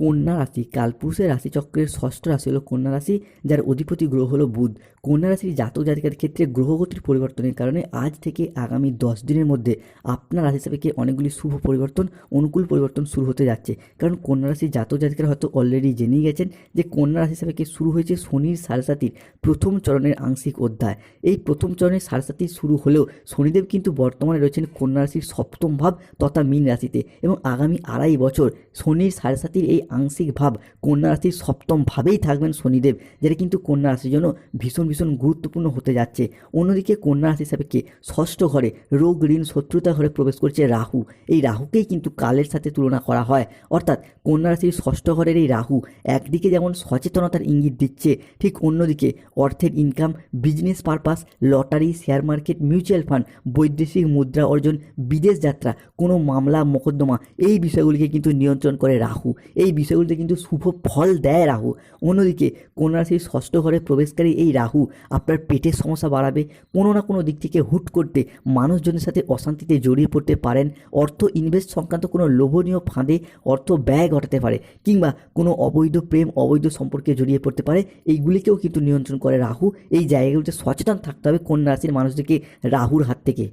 কন্যা রাশি, কালপুরুষের রাশিচক্রের ষষ্ঠ রাশি হলো কন্যা রাশি, যার অধিপতি গ্রহ হলো বুধ। কন্যা রাশির জাতক জাতিকার ক্ষেত্রে গ্রহগতির পরিবর্তনের কারণে আজ থেকে আগামী দশ দিনের মধ্যে আপনার রাশি সাপেক্ষে অনেকগুলি শুভ পরিবর্তন, অনুকূল পরিবর্তন শুরু হতে যাচ্ছে। কারণ কন্যা রাশির জাতক জাতিকারা হয়তো অলরেডি জেনেই গেছেন যে কন্যা রাশি সাপেক্ষে শুরু হয়েছে শনির সারসাতির প্রথম চরণের আংশিক অধ্যায়। এই প্রথম চরণের সারসাতি শুরু হলেও শনিদেব কিন্তু বর্তমানে রয়েছেন কন্যা রাশির সপ্তম ভাব তথা মীন রাশিতে এবং আগামী আড়াই বছর শনির সারসাতির এই আংশিক ভাব কন্যা রাশির সপ্তম ভাবেই থাকবেন শনিদেব, যেটা কিন্তু কন্যা রাশির জন্য ভীষণ ভীষণ গুরুত্বপূর্ণ হতে যাচ্ছে। অন্যদিকে কন্যা রাশি সাপেক্ষে ষষ্ঠ ঘরে রোগ, ঋণ, শত্রুতা ঘরে প্রবেশ করছে রাহু। এই রাহুকেই কিন্তু কালের সাথে তুলনা করা হয়। অর্থাৎ কন্যা রাশির ষষ্ঠ ঘরের এই রাহু একদিকে যেমন সচেতনতার ইঙ্গিত দিচ্ছে, ঠিক অন্যদিকে অর্থের income business purpose lottery share market mutual fund বৈদেশিক মুদ্রা অর্জন, বিদেশ যাত্রা, কোনো মামলা, মোকদ্দমা, এই বিষয়গুলিকে কিন্তু নিয়ন্ত্রণ করে রাহু। এই বিষয়গুলিতে কিন্তু শুভ ফল দেয় রাহু। অন্যদিকে কন্যা রাশির ষষ্ঠ ঘরে প্রবেশকারী এই রাহু আপনার পেটের সমস্যা বাড়াবে। কোনো না কোনো দিক থেকে হুট করতে মানুষজনের সাথে অশান্তিতে জড়িয়ে পড়তে পারেন। অর্থ ইনভেস্ট সংক্রান্ত কোনো লোভনীয় ফাঁদে অর্থ ব্যয় ঘটাতে পারে কিংবা কোনো অবৈধ প্রেম, অবৈধ সম্পর্কে জড়িয়ে পড়তে পারে। এইগুলিকেও কিন্তু নিয়ন্ত্রণ করে রাহু। এই জায়গাগুলিতে সচেতন থাকতে হবে কন্যা রাশির মানুষদেরকে রাহুর হাত থেকে।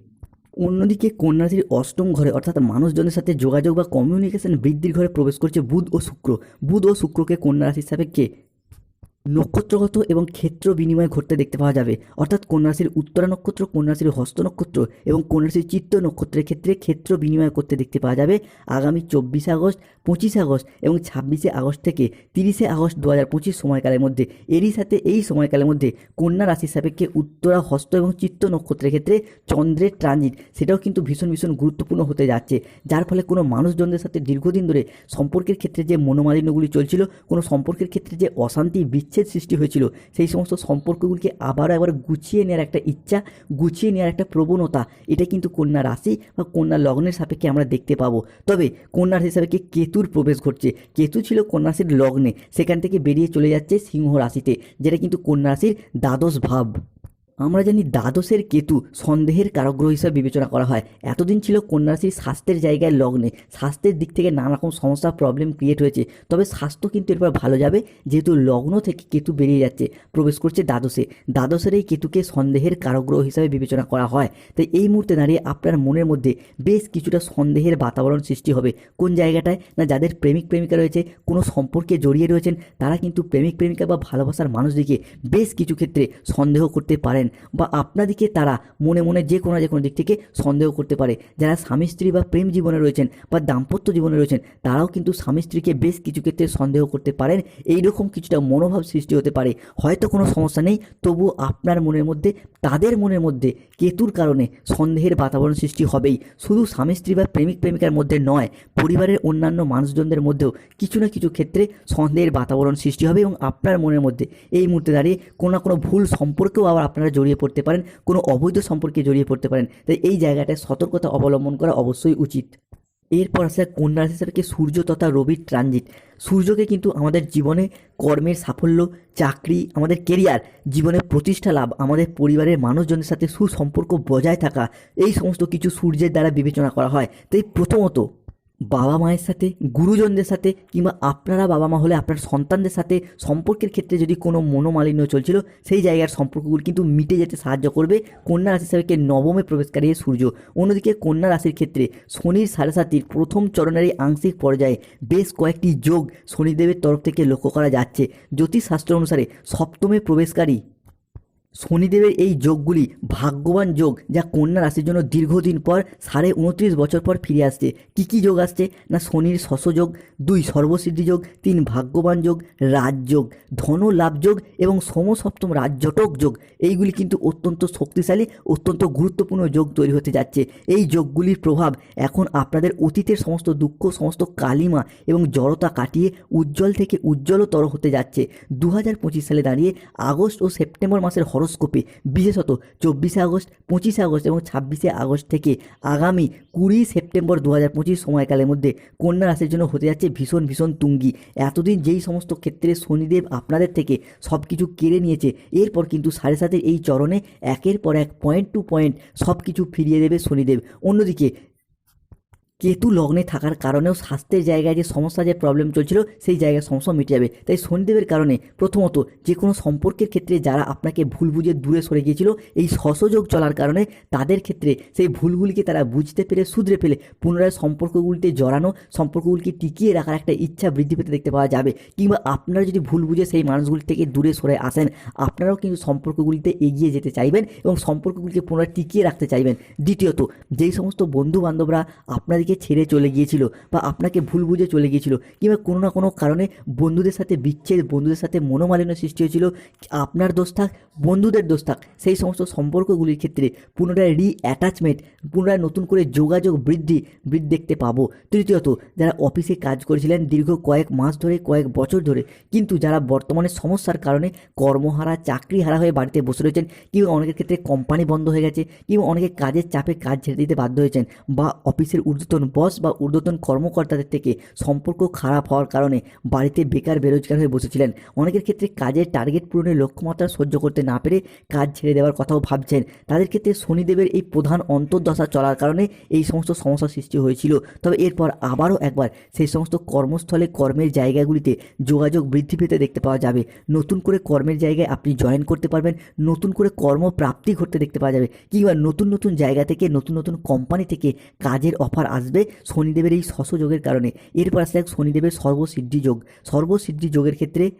অন্যদিকে কন্যাশ্রীর অষ্টম ঘরে অর্থাৎ মানুষজনের সাথে যোগাযোগ বা কমিউনিকেশন বৃদ্ধির ঘরে প্রবেশ করছে বুধ ও শুক্র। বুধ ও শুক্রকে কন্যা হিসাবে কে? নক্ষত্রগত এবং ক্ষেত্র বিনিময় ঘটতে দেখতে পাওয়া যাবে। অর্থাৎ কন্যাশ্রীর উত্তরা নক্ষত্র, কন্যাশ্রীর হস্ত নক্ষত্র এবং কন্যাশ্রীর চিত্ত নক্ষত্রের ক্ষেত্রে ক্ষেত্র বিনিময় করতে দেখতে পাওয়া যাবে আগামী চব্বিশে আগস্ট পঁচিশে আগস্ট এবং ছাব্বিশে আগস্ট থেকে তিরিশে আগস্ট দু হাজার পঁচিশ সময়কালের মধ্যে। এরই সাথে এই সময়কালের মধ্যে কন্যা রাশির সাপেক্ষে উত্তরা হস্ত এবং চিত্ত নক্ষত্রের ক্ষেত্রে চন্দ্রের ট্রানজিট সেটাও কিন্তু ভীষণ ভীষণ গুরুত্বপূর্ণ হতে যাচ্ছে। যার ফলে কোনো মানুষজনদের সাথে দীর্ঘদিন ধরে সম্পর্কের ক্ষেত্রে যে মনোমালিন্যগুলি চলছিল, কোনো সম্পর্কের ক্ষেত্রে যে অশান্তি, বিচ্ছেদ সৃষ্টি হয়েছিল, সেই সমস্ত সম্পর্কগুলিকে আবারও একবার গুছিয়ে নেওয়ার একটা ইচ্ছা, গুছিয়ে নেওয়ার একটা প্রবণতা, এটা কিন্তু কন্যা রাশি বা কন্যা লগ্নের সাপেক্ষে আমরা দেখতে পাবো। তবে কন্যা রাশির সাপেক্ষে কেতুর প্রবেশ ঘটছে। কেতু ছিল কন্যাশির লগ্নে। সেখান থেকে বেরিয়ে চলে যাচ্ছে সিংহ রাশিতে, যেটা কিন্তু কন্যাশির দ্বাদশ ভাব। আমরা জানি দ্বাদশের কেতু সন্দেহের কারগ্রহ হিসাবে বিবেচনা করা হয়। এতদিন ছিল কন্যা রাশির স্বাস্থ্যের জায়গায় লগ্নে। স্বাস্থ্যের দিক থেকে নানা রকম সমস্যা প্রবলেম ক্রিয়েট হয়েছে। তবে স্বাস্থ্য কিন্তু এরপর ভালো যাবে, যেহেতু লগ্ন থেকে কেতু বেরিয়ে যাচ্ছে, প্রবেশ করছে দ্বাদশে। দ্বাদশের এই কেতুকে সন্দেহের কারগ্রহ হিসাবে বিবেচনা করা হয়। তাই এই মুহূর্তে দাঁড়িয়ে আপনার মনের মধ্যে বেশ কিছুটা সন্দেহের বাতাবরণ সৃষ্টি হবে। কোন জায়গাটায়? না যাদের প্রেমিক প্রেমিকা রয়েছে, কোনো সম্পর্কে জড়িয়ে রয়েছেন, তারা কিন্তু প্রেমিক প্রেমিকা বা ভালোবাসার মানুষদিকে বেশ কিছু ক্ষেত্রে সন্দেহ করতে পারেন। বা আপনাদিকে তারা মনে মনে যে কোনো যে কোনো দিক থেকে সন্দেহ করতে পারে। যারা স্বামী স্ত্রী বা প্রেম জীবনে রয়েছেন বা দাম্পত্য জীবনে রয়েছেন, তারাও কিন্তু স্বামী স্ত্রীকে বেশ কিছু ক্ষেত্রে সন্দেহ করতে পারেন। এই রকম কিছুটা মনোভাব সৃষ্টি হতে পারে। হয়তো কোনো সমস্যা নেই, তবু আপনার মনের মধ্যে, তাদের মনের মধ্যে কেতুর কারণে সন্দেহের বাতাবরণ সৃষ্টি হবেই। শুধু স্বামী স্ত্রী বা প্রেমিক প্রেমিকার মধ্যে নয়, পরিবারের অন্যান্য মানুষজনদের মধ্যেও কিছু না কিছু ক্ষেত্রে সন্দেহের বাতাবরণ সৃষ্টি হবে এবং আপনার মনের মধ্যে এই মুহূর্তে দাঁড়িয়ে কোনো না কোনো ভুল সম্পর্কেও আবার আপনারা জড়িয়ে পড়তে পারেন, কোনো অবৈধ সম্পর্কে জড়িয়ে পড়তে পারেন। তাই এই জায়গাটায় সতর্কতা অবলম্বন করা অবশ্যই উচিত। এরপর আসে কন্যা রাশি সূর্য তথা রবির ট্রানজিট সূর্যকে কিন্তু আমাদের জীবনে কর্মের সাফল্য, চাকরি, আমাদের কেরিয়ার জীবনে প্রতিষ্ঠা লাভ, আমাদের পরিবারের মানুষজনের সাথে সুসম্পর্ক বজায় থাকা, এই সমস্ত কিছু সূর্যের দ্বারা বিবেচনা করা হয়। তাই প্রথমত বাবা মায়ের সাথে, গুরুজনদের সাথে কিংবা আপনারা বাবা মা হলে আপনার সন্তানদের সাথে সম্পর্কের ক্ষেত্রে যদি কোনো মনোমালিন্য চলছিল, সেই জায়গার সম্পর্কগুলো কিন্তু মিটে যেতে সাহায্য করবে। কন্যা রাশি সাপেক্ষে নবমে প্রবেশকারী সূর্য। অন্যদিকে কন্যা রাশির ক্ষেত্রে শনির সাড়ে সাতির প্রথম চরণের এই আংশিক পর্যায়ে বেশ কয়েকটি যোগ শনিদেবের তরফ থেকে লক্ষ্য করা যাচ্ছে। জ্যোতিষশাস্ত্র অনুসারে সপ্তমে প্রবেশকারী শনিদেবের এই যোগগুলি ভাগ্যবান যোগ যা কন্যা রাশির জন্য দীর্ঘদিন পর সাড়ে উনত্রিশ বছর পর ফিরে আসছে। কী কী যোগ আসছে? না, শনির শশযোগ দুই সর্বসিদ্ধি যোগ, তিন ভাগ্যবান যোগ রাজযোগ ধন লাভ যোগ এবং সমসপ্তম রাজজটক যোগ। এইগুলি কিন্তু অত্যন্ত শক্তিশালী, অত্যন্ত গুরুত্বপূর্ণ যোগ তৈরি হতে যাচ্ছে। এই যোগগুলির প্রভাব এখন আপনাদের অতীতের সমস্ত দুঃখ, সমস্ত কালিমা এবং জড়তা কাটিয়ে উজ্জ্বল থেকে উজ্জ্বলতর হতে যাচ্ছে। দু হাজার পঁচিশ সালে দাঁড়িয়ে আগস্ট ও সেপ্টেম্বর মাসের হরস্কোপে বিশেষত চব্বিশে আগস্ট, পঁচিশে আগস্ট এবং ছাব্বিশে আগস্ট থেকে আগামী কুড়ি সেপ্টেম্বর দু হাজার পঁচিশ সময়কালের মধ্যে কন্যা রাশির জন্য হতে যাচ্ছে ভীষণ ভীষণ তুঙ্গি। এতদিন যেই সমস্ত ক্ষেত্রে শনিদেব আপনাদের থেকে সব কিছু কেড়ে নিয়েছে, এরপর কিন্তু সাড়ে সাতের এই চরণে একের পর এক পয়েন্ট টু পয়েন্ট সব কিছু ফিরিয়ে দেবে শনিদেব। অন্যদিকে কেতু লগ্নে থাকার কারণেও স্বাস্থ্যের জায়গায় যে সমস্যা, যে প্রবলেম চলছিল, সেই জায়গায় সমস্যা মিটে যাবে তাই শনিদেবের কারণে প্রথমত যে কোনো সম্পর্কের ক্ষেত্রে যারা আপনাকে ভুল বুঝে দূরে সরে গিয়েছিল, এই সসযোগ চলার কারণে তাদের ক্ষেত্রে সেই ভুলগুলিকে তারা বুঝতে পেরে, শুধরে ফেলে পুনরায় সম্পর্কগুলিতে জড়ানো, সম্পর্কগুলিকে টিকিয়ে রাখার একটা ইচ্ছা বৃদ্ধি পেতে দেখতে পাওয়া যাবে। কিংবা আপনারা যদি ভুল বুঝে সেই মানুষগুলি থেকে দূরে সরে আসেন, আপনারাও কিন্তু সম্পর্কগুলিতে এগিয়ে যেতে চাইবেন এবং সম্পর্কগুলিকে পুনরায় টিকিয়ে রাখতে চাইবেন। দ্বিতীয়ত, যেই সমস্ত বন্ধু বান্ধবরা আপনাদেরকে ছেড়ে চলে গিয়েছিল বা আপনাকে ভুল বুঝে চলে গিয়েছিল কিংবা কোনো না কোনো কারণে বন্ধুদের সাথে বিচ্ছেদ, বন্ধুদের সাথে মনোমালিন্য সৃষ্টি হয়েছিল, আপনার দোষ থাক, বন্ধুদের দোষ থাক, সেই সমস্ত সম্পর্কগুলির ক্ষেত্রে পুনরায় রি অ্যাটাচমেন্ট পুনরায় নতুন করে যোগাযোগ বৃদ্ধি বৃদ্ধি দেখতে পাবো। তৃতীয়ত, যারা অফিসে কাজ করেছিলেন দীর্ঘ কয়েক মাস ধরে, কয়েক বছর ধরে, কিন্তু যারা বর্তমানে সমস্যার কারণে কর্মহারা চাকরি হারা হয়ে বাড়িতে বসে রয়েছেন, কিংবা অনেকের ক্ষেত্রে কোম্পানি বন্ধ হয়ে গেছে, কিংবা অনেকে কাজের চাপে কাজ ছেড়ে দিতে বাধ্য হয়েছেন বা অফিসের ঊর্ধ্বতন বস বা ঊর্ধ্বতন কর্মকর্তাদের থেকে সম্পর্ক খারাপ হওয়ার কারণে বাড়িতে বেকার বেরোজগার হয়ে বসেছিলেন। অনেকের ক্ষেত্রে কাজের টার্গেট পূরণের লক্ষ্যমাত্রা সহ্য করতে না পেরে কাজ ছেড়ে দেওয়ার কথাও ভাবছেন। তাদের ক্ষেত্রে শনিদেবের এই প্রধান অন্তর্দশা চলার কারণে এই সমস্ত সমস্যার সৃষ্টি হয়েছিল। তবে এরপর আবারও একবার সেই সমস্ত কর্মস্থলে কর্মের জায়গাগুলিতে যোগাযোগ বৃদ্ধি পেতে দেখতে পাওয়া যাবে। নতুন করে কর্মের জায়গায় আপনি জয়েন করতে পারবেন। নতুন করে কর্মপ্রাপ্তি ঘটতে দেখতে পাওয়া যাবে। কিংবা নতুন নতুন জায়গা থেকে, নতুন নতুন কোম্পানি থেকে কাজের অফার আসবে। শনিদেবের এই শশযোগের কারণে। এরপর আসলে শনিদেবের সর্বসিদ্ধি যোগ। সর্বসিদ্ধি যোগের ক্ষেত্রে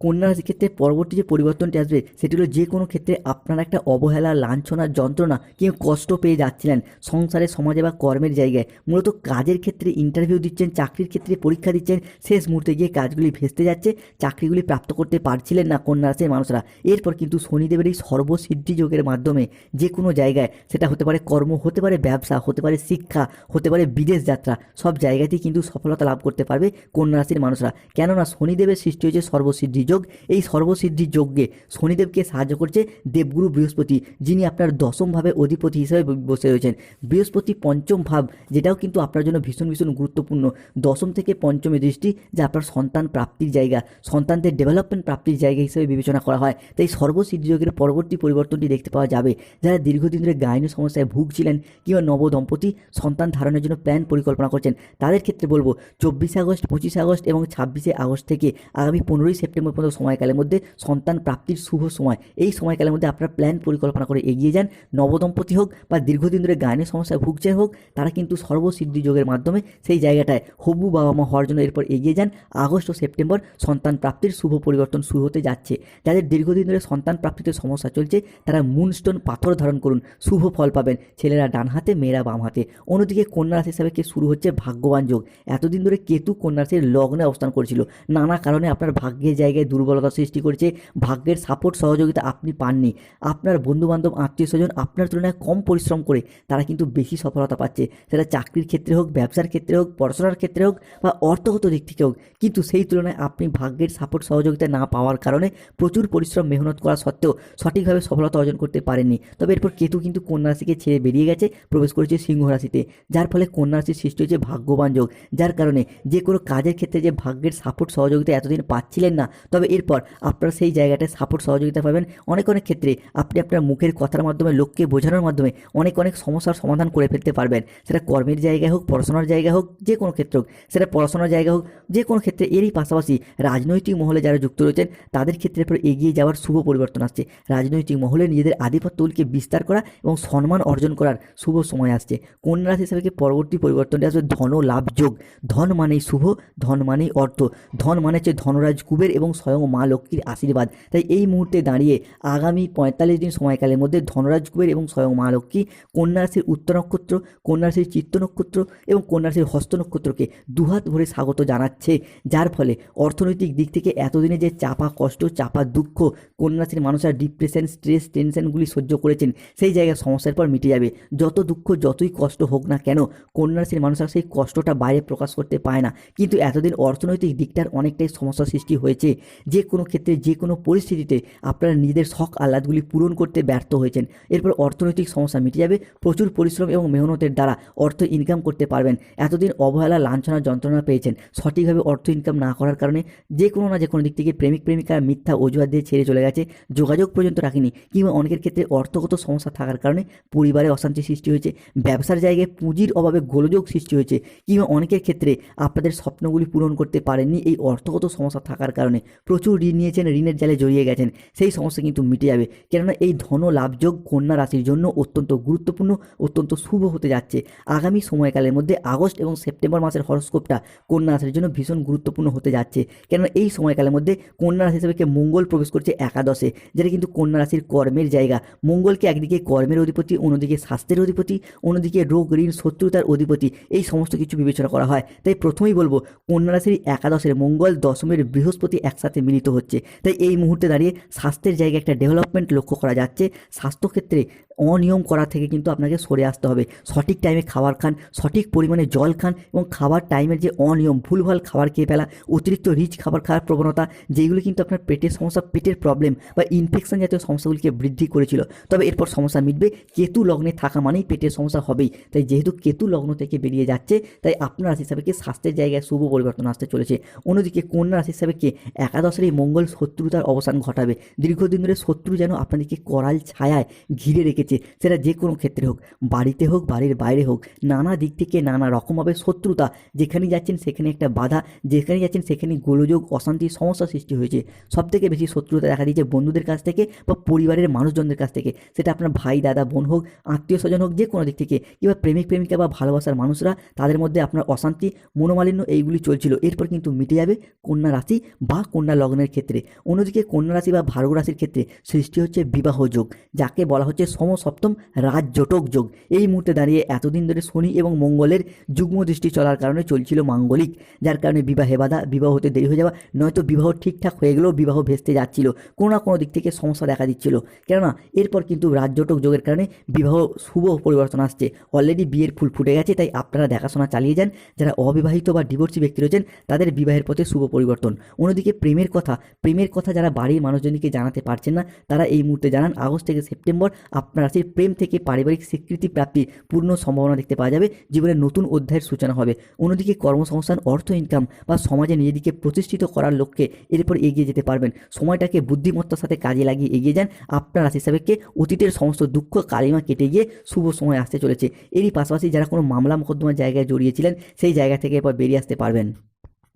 কন্যা রাশির ক্ষেত্রে পরবর্তী যে পরিবর্তনটি আসবে, সেটি হলো যে কোনো ক্ষেত্রে আপনারা একটা অবহেলা, লাঞ্ছনা, যন্ত্রণা কিংবা কষ্ট পেয়ে যাচ্ছিলেন সংসারে, সমাজে বা কর্মের জায়গায়। মূলত কাজের ক্ষেত্রে ইন্টারভিউ দিচ্ছেন, চাকরির ক্ষেত্রে পরীক্ষা দিচ্ছেন, শেষ মুহূর্তে গিয়ে কাজগুলি ভেস্তে যাচ্ছে, চাকরিগুলি প্রাপ্ত করতে পারছিলেন না কন্যা রাশির মানুষরা। এরপর কিন্তু শনিদেবের এই সর্বসিদ্ধি যোগের মাধ্যমে যে কোনো জায়গায়, সেটা হতে পারে কর্ম, হতে পারে ব্যবসা, হতে পারে শিক্ষা, হতে পারে বিদেশ যাত্রা, সব জায়গাতেই কিন্তু সফলতা লাভ করতে পারবে কন্যা রাশির মানুষরা। কেননা শনিদেবের সৃষ্টি হয়েছে সর্বসিদ্ধি যোগ, এই সর্বসিদ্ধি যোগে শনিদেবকে সাহায্য করছে দেবগুরু বৃহস্পতি, যিনি আপনার দশমভাবে অধিপতি হিসেবে বসে রয়েছেন। বৃহস্পতি পঞ্চম ভাব, যেটাও কিন্তু আপনার জন্য ভীষণ ভীষণ গুরুত্বপূর্ণ। দশম থেকে পঞ্চমে দৃষ্টি, যা আপনার সন্তান প্রাপ্তির জায়গা, সন্তানদের ডেভেলপমেন্ট প্রাপ্তির জায়গা হিসেবে বিবেচনা করা হয়। তাই সর্বসিদ্ধি যোগের পরবর্তী পরিবর্তনটি দেখতে পাওয়া যাবে। যারা দীর্ঘদিন ধরে গায়নী সমস্যায় ভুগছিলেন কিংবা নবদম্পতি সন্তান ধারণের জন্য প্ল্যান পরিকল্পনা করছেন, তাদের ক্ষেত্রে বলব, চব্বিশে আগস্ট, পঁচিশে আগস্ট এবং ছাব্বিশে আগস্ট থেকে আগামী পনেরোই সেপ্টেম্বর পর্যন্ত সময়কালের মধ্যে সন্তান প্রাপ্তির শুভ সময়। এই সময়কালের মধ্যে আপনারা প্ল্যান পরিকল্পনা করে এগিয়ে যান। নবদম্পতি হোক বা দীর্ঘদিন ধরে গায়নের সমস্যায় ভুগছে হোক, তারা কিন্তু সর্বসিদ্ধি যোগের মাধ্যমে সেই জায়গাটায় হবু বাবা মা হওয়ার জন্য এরপর এগিয়ে যান। আগস্ট ও সেপ্টেম্বর সন্তান প্রাপ্তির শুভ পরিবর্তন শুরু হতে যাচ্ছে। যাদের দীর্ঘদিন ধরে সন্তান প্রাপ্তিতে সমস্যা চলছে, তারা মুনস্টোন পাথর ধারণ করুন। শুভ ফল পাবেন ছেলেরা ডান হাতে, মেয়েরা বাম হাতে। অন্যদিকে কন্যা রাশি হিসাবে কে শুরু হচ্ছে ভাগ্যবান যোগ। এতদিন ধরে কেতু কন্যা রাশির লগ্নে অবস্থান করছিল। নানা কারণে আপনার ভাগ্যের জায়গায় দুর্বলতা সৃষ্টি করেছে, ভাগ্যের সাপোর্ট সহযোগিতা আপনি পাননি। আপনার বন্ধুবান্ধব, আত্মীয় স্বজন আপনার তুলনায় কম পরিশ্রম করে তারা কিন্তু বেশি সফলতা পাচ্ছে। সেটা চাকরির ক্ষেত্রে হোক, ব্যবসার ক্ষেত্রে হোক, পড়াশোনার ক্ষেত্রে হোক বা অর্থগত দিক থেকে হোক, কিন্তু সেই তুলনায় আপনি ভাগ্যের সাপোর্ট সহযোগিতা না পাওয়ার কারণে প্রচুর পরিশ্রম মেহনত করা সত্ত্বেও সঠিকভাবে সফলতা অর্জন করতে পারেননি। তবে এরপর কেতু কিন্তু কন্যা রাশিকে ছেড়ে বেরিয়ে গেছে, প্রবেশ করেছে সিংহ রাশিতে, যার ফলে কন্যা রাশির সৃষ্টি হয়েছে ভাগ্যবান যোগ। যার কারণে যে কোনো কাজের ক্ষেত্রে যে ভাগ্যের সাপোর্ট সহযোগিতা এতদিন পাচ্ছিলেন না তবে এরপর আপনারা সেই জায়গাটায় সাপোর্ট সহযোগিতা পাবেন। অনেক অনেক ক্ষেত্রে আপনি আপনার মুখের কথার মাধ্যমে, লোককে বোঝানোর মাধ্যমে অনেক অনেক সমস্যার সমাধান করে ফেলতে পারবেন। সেটা কর্মের জায়গায় হোক, পড়াশোনার জায়গা হোক, যে কোনো ক্ষেত্রে হোক, সেটা পড়াশোনার জায়গা হোক, যে কোনো ক্ষেত্রে এরই পাশাপাশি রাজনৈতিক মহলে যারা যুক্ত রয়েছেন, তাদের ক্ষেত্রে এরপর এগিয়ে যাওয়ার শুভ পরিবর্তন আসছে। রাজনৈতিক মহলে নিজেদের আধিপত্যগুলিকে বিস্তার করা এবং সম্মান অর্জন করার শুভ সময় আসছে। কন্যা রাশি হিসাবে পরবর্তী পরিবর্তনটি আসবে? ধন লাভ যোগ। ধন মানেই শুভ, ধন মানেই অর্থ। ধন মানে হচ্ছে ধনরাজ কুবের এবং স্বয়ং মা লক্ষ্মীর আশীর্বাদ। তাই এই মুহূর্তে দাঁড়িয়ে আগামী পঁয়তাল্লিশ দিন সময়কালের মধ্যে ধনরাজ কুবের এবং স্বয়ং মা লক্ষ্মী কন্যা রাশির উত্তর নক্ষত্র কন্যা রাশির চিত্ত নক্ষত্র এবং কন্যা রাশির হস্ত নক্ষত্রকে দুহাত ভরে স্বাগত জানাচ্ছে। যার ফলে অর্থনৈতিক দিক থেকে এতদিনে যে চাপা কষ্ট, চাপা দুঃখ কন্যা রাশির মানুষরা ডিপ্রেশন, স্ট্রেস, টেনশনগুলি সহ্য করেছেন, সেই জায়গায় সমস্যার পর মিটে যাবে। যত দুঃখ, যতই কষ্ট হোক না কেন কন্যা রাশির মানুষরা সেই কষ্টটা বাইরে প্রকাশ করতে পায় না। কিন্তু এতদিন অর্থনৈতিক দিকটার অনেকটাই সমস্যা সৃষ্টি হয়েছে। যে কোনো ক্ষেত্রে, যে কোনো পরিস্থিতিতে আপনারা নিজেদের শখ আহ্লাদগুলি পূরণ করতে ব্যর্থ হয়েছেন। এরপর অর্থনৈতিক সমস্যা মিটে যাবে। প্রচুর পরিশ্রম এবং মেহনতের দ্বারা অর্থ ইনকাম করতে পারবেন। এতদিন অবহেলা, লাঞ্ছনা, যন্ত্রণা পেয়েছেন। সঠিকভাবে অর্থ ইনকাম না করার কারণে যে কোনো না যে কোনো দিক থেকে প্রেমিক, প্রেমিকা মিথ্যা অজুহাত দিয়ে ছেড়ে চলে গেছে। যোগাযোগ পর্যন্ত রাখেনি কিংবা অনেকের ক্ষেত্রে অর্থগত সমস্যা থাকার কারণে পরিবারে অশান্তি সৃষ্টি হয়েছে। ব্যবসার জায়গায় পুঁজির অভাবে গোলযোগ সৃষ্টি হয়েছে। কিংবা অনেকের ক্ষেত্রে আপনাদের স্বপ্নগুলি পূরণ করতে পারেননি এই অর্থগত সমস্যা থাকার কারণে। প্রচুর ঋণ নিয়েছেন, ঋণের জালে জড়িয়ে গেছেন। সেই সমস্যা কিন্তু মিটে যাবে। কেননা এই ধন লাভযোগ কন্যা রাশির জন্য অত্যন্ত গুরুত্বপূর্ণ, অত্যন্ত শুভ হতে যাচ্ছে। আগামী সময়কালের মধ্যে আগস্ট এবং সেপ্টেম্বর মাসের হরস্কোপটা কন্যা রাশির জন্য ভীষণ গুরুত্বপূর্ণ হতে যাচ্ছে। কেননা এই সময়কালের মধ্যে কন্যা রাশি হিসেবে মঙ্গল প্রবেশ করছে একাদশে, যেটা কিন্তু কন্যা রাশির কর্মের জায়গা। মঙ্গলকে একদিকে কর্মের অধিপতি, অন্যদিকে স্বাস্থ্যের অধিপতি, অন্যদিকে রোগ, ঋণ, শত্রুতার অধিপতি। এই সমস্ত কিছু বিবেচনা করা হয়। তাই প্রথমেই বলব, কন্যা রাশির একাদশের মঙ্গল দশমের বৃহস্পতি একসাথে মিলিত হচ্ছে। তাই এই মুহূর্তে দাঁড়িয়ে স্বাস্থ্যের জায়গায় একটা ডেভেলপমেন্ট লক্ষ্য করা যাচ্ছে। স্বাস্থ্যক্ষেত্রে অনিয়ম করা থেকে কিন্তু আপনাকে সরে আসতে হবে। সঠিক টাইমে খাবার খান, সঠিক পরিমাণে জল খান এবং খাবার টাইমের যে অনিয়ম, ভুলভাল খাবার খেয়ে ফেলা, অতিরিক্ত রিচ খাবার খাওয়ার প্রবণতা যেগুলো কিন্তু আপনার পেটের সমস্যা, পেটের প্রবলেম বা ইনফেকশন জাতীয় সমস্যাগুলিকে বৃদ্ধি করেছিল। তবে এরপর সমস্যা মিটবে, কেতু লগ্নে থাকা মানেই পেটের সমস্যা হবেই। তাই যেহেতু কেতু লগ্ন থেকে বেরিয়ে যাচ্ছে, তাই আপনার রাশি হিসাবে কি স্বাস্থ্যের জায়গায় শুভ পরিবর্তন আসতে চলেছে। অন্যদিকে কন্যা রাশি হিসাবে কি একাদশের এই মঙ্গল শত্রুতার অবসান ঘটাবে। দীর্ঘদিন ধরে শত্রু যেন আপনাদেরকে করাল ছায়ায় ঘিরে রেখেছে। সেটা যে কোনো ক্ষেত্রে হোক, বাড়িতে হোক, বাড়ির বাইরে হোক, নানা দিক থেকে নানা রকমভাবে শত্রুতা, যেখানে যাচ্ছেন সেখানে একটা বাধা, যেখানে যাচ্ছেন সেখানে গোলযোগ, অশান্তি, সমস্যা সৃষ্টি হয়েছে। সব থেকে বেশি শত্রুতা দেখা দিয়েছে বন্ধুদের কাছ থেকে বা পরিবারের মানুষজনদের কাছ থেকে। সেটা আপনার ভাই, দাদা, বোন হোক আত্মীয় স্বজন হোক যে কোনো দিক থেকে, কিংবা প্রেমিক, প্রেমিকা বা ভালোবাসার মানুষরা, তাদের মধ্যে আপনার অশান্তি, মনোমালিন্য এইগুলি চলছিল। এরপর কিন্তু মিটে যাবে কন্যা রাশি বা কন্যা লগ্নের ক্ষেত্রে। অন্যদিকে কন্যা রাশি বা ভার্গ রাশির ক্ষেত্রে সৃষ্টি হচ্ছে বিবাহ যোগ, যাকে বলা হচ্ছে সমসপ্তম রাজজটক যোগ। এই মুহূর্তে দাঁড়িয়ে এতদিন ধরে শনি এবং মঙ্গলের যুগ্ম দৃষ্টি চলার কারণে চলছিল মাঙ্গলিক, যার কারণে বিবাহে বাধা, বিবাহ হতে দেরি হয়ে যাওয়া, নয়তো বিবাহ ঠিকঠাক হয়ে গেলেও বিবাহ ভেস্তে যাচ্ছিল। কোনো না কোনো দিক থেকে সমস্যা দেখা দিচ্ছিল। কেননা, এরপর কিন্তু রাজজটক যোগের কারণে বিবাহ শুভ পরিবর্তন আসছে। অলরেডি বিয়ের ফুল ফুটে গেছে, তাই আপনারা দেখাশোনা চালিয়ে যান। যারা অবিবাহিত বা ডিভোর্সি ব্যক্তি রয়েছেন, তাদের বিবাহের পথে শুভ পরিবর্তন। অন্যদিকে প্রেমের কথা প্রেমের কথা যারা বাড়ির মানুষজনকে জানাতে পারছেন না, তারা এই মুহূর্তে জানান, আগস্ট থেকে সেপ্টেম্বর আপনার রাশির প্রেম থেকে পারিবারিক স্বীকৃতি প্রাপ্তির পূর্ণ সম্ভাবনা দেখতে পাওয়া যাবে। জীবনের নতুন অধ্যায়ের সূচনা হবে। অন্যদিকে কর্মসংস্থান, অর্থ ইনকাম বা সমাজে নিজেদেরকে প্রতিষ্ঠিত করার লক্ষ্যে এরপর এগিয়ে যেতে পারবেন। সময়টাকে বুদ্ধিমত্তার সাথে কাজে লাগিয়ে এগিয়ে যান। আপনার রাশি হিসাবেকে অতীতের সমস্ত দুঃখ, কালিমা কেটে গিয়ে শুভ সময় আসতে চলেছে। এরই পাশাপাশি যারা কোনো মামলা মোকদ্দমার জায়গায় জড়িয়েছিলেন, সেই জায়গা থেকে এরপর বেরিয়ে আসতে পারবেন।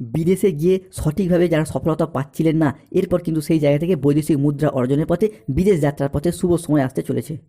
বিদেশে গিয়ে সঠিকভাবে যারা সফলতা পাচ্ছিলেন না, এরপর কিন্তু সেই জায়গা থেকে বৈদেশিক মুদ্রা অর্জনের পথে, বিদেশ যাত্রার পথে শুভ সময় আসতে চলেছে।